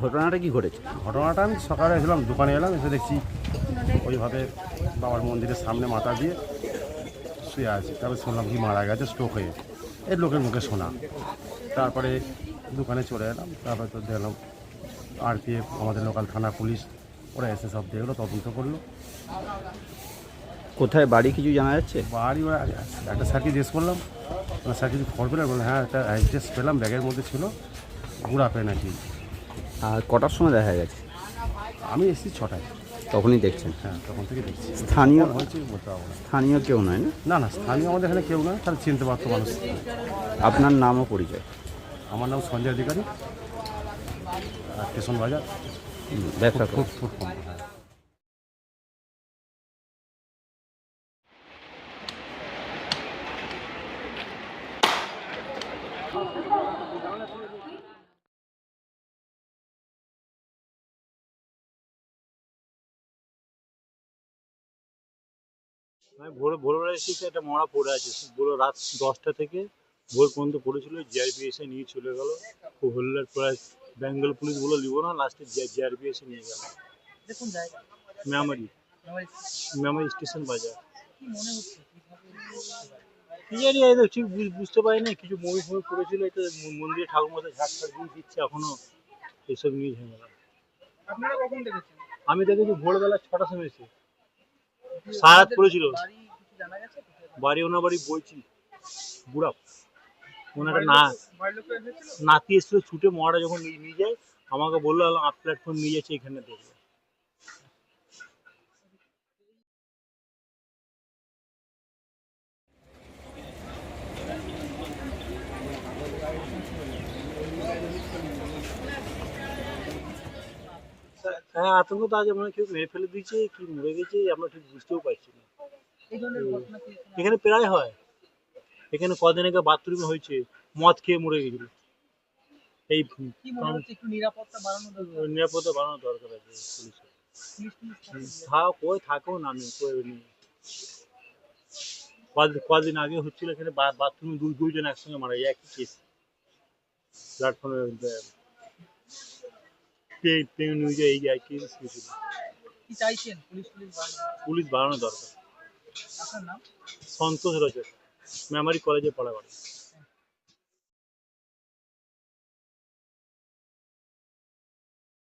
ঘটনাটা কি ঘটেছে? ঘটনাটা আমি সকালে এসেছিলাম দোকানে এলাম এসে দেখছি ওইভাবে বাবার মন্দিরের সামনে মাথা দিয়ে শুয়ে আছে। তারপরে শুনলাম কি মারা গেছে স্ট্রোক হয়ে এর লোকের মুখে শোনা। তারপরে দোকানে চলে এলাম তারপরে তো দেখলাম আরপিএফ আমাদের লোকাল থানা পুলিশ ওরা এসে সব দেখল তদন্ত করল। কোথায় বাড়ি কিছু জানা যাচ্ছে? বাড়ি ওরা একটা স্যারকে জিজ্ঞেস করলাম স্যার কিছু খবর পেলাম বললাম হ্যাঁ একটা অ্যাড্রেস পেলাম ব্যাগের মধ্যে ছিল গুড়া পে নাকি। আর কটার সময় দেখা গেছে? আমি এসেছি ছটায়। তখনই দেখছেন? হ্যাঁ তখন থেকে দেখছি। স্থানীয় হয়েছে বলতে পারব না। স্থানীয় কেউ নয় না? না না স্থানীয় আমাদের এখানে কেউ নয় তাহলে চিনতে পারতো মানুষ। আপনার নামও পরিচয়? আমার নাম সঞ্জয় অধিকারী। স্টেশন বাজার? ব্যবসা ফুড আমি ভোর ভোরবেলা এসেছি একটা মরা পড়ে আছে। পুরো রাত দশটা থেকে ভোর পর্যন্ত পড়েছিল জিআরপি এসে নিয়ে চলে গেল। খুব হল্লার প্রায় বেঙ্গল পুলিশ বলে নিব না লাস্টে জিআরপি এসে নিয়ে গেল। দেখুন জায়গা মেমারি মেমারি স্টেশন বাজার। কি মনে হচ্ছে? কি জানি এই দেখছি বুঝ- বুঝতে পারি না কিছু মুভি ফুভি পড়েছিল এটা মন্দিরে ঠাকুর মতো ঝাঁক ফাঁক দিয়ে দিচ্ছে এখনও এসব নিয়ে ঝামেলা আপনারা কখন দেখেছেন? আমি দেখেছি ভোরবেলা ছটার সময় এসে। সারা পড়েছিল বাড়ি ওনার বাড়ি বইছি বুড়া। একটা না নাতি এসেছিল ছুটে মহারা যখন নিয়ে যায় আমাকে বলল আপ প্ল্যাটফর্ম নিয়ে যাচ্ছে এখানে দেখবে। হ্যাঁ আতঙ্ক তো আছে মানে কেউ মেরে ফেলে দিয়েছে কি মরে গেছে আমরা ঠিক বুঝতেও পারছি না। এখানে প্রায় হয়। এখানে কদিন আগে বাথরুমে হয়েছে মদ খেয়ে মরে গেছিল। এই নিরাপত্তা বাড়ানো দরকার? আছে থাকে। না আমি কদিন আগে হচ্ছিল এখানে বাথরুমে দুই দুইজন একসঙ্গে মারা যায় একই কেস প্ল্যাটফর্মে এই কেস হয়েছিল। পুলিশ বাড়ানো দরকার। সন্তোষ রজক। মেমারি কলেজে পড়া করে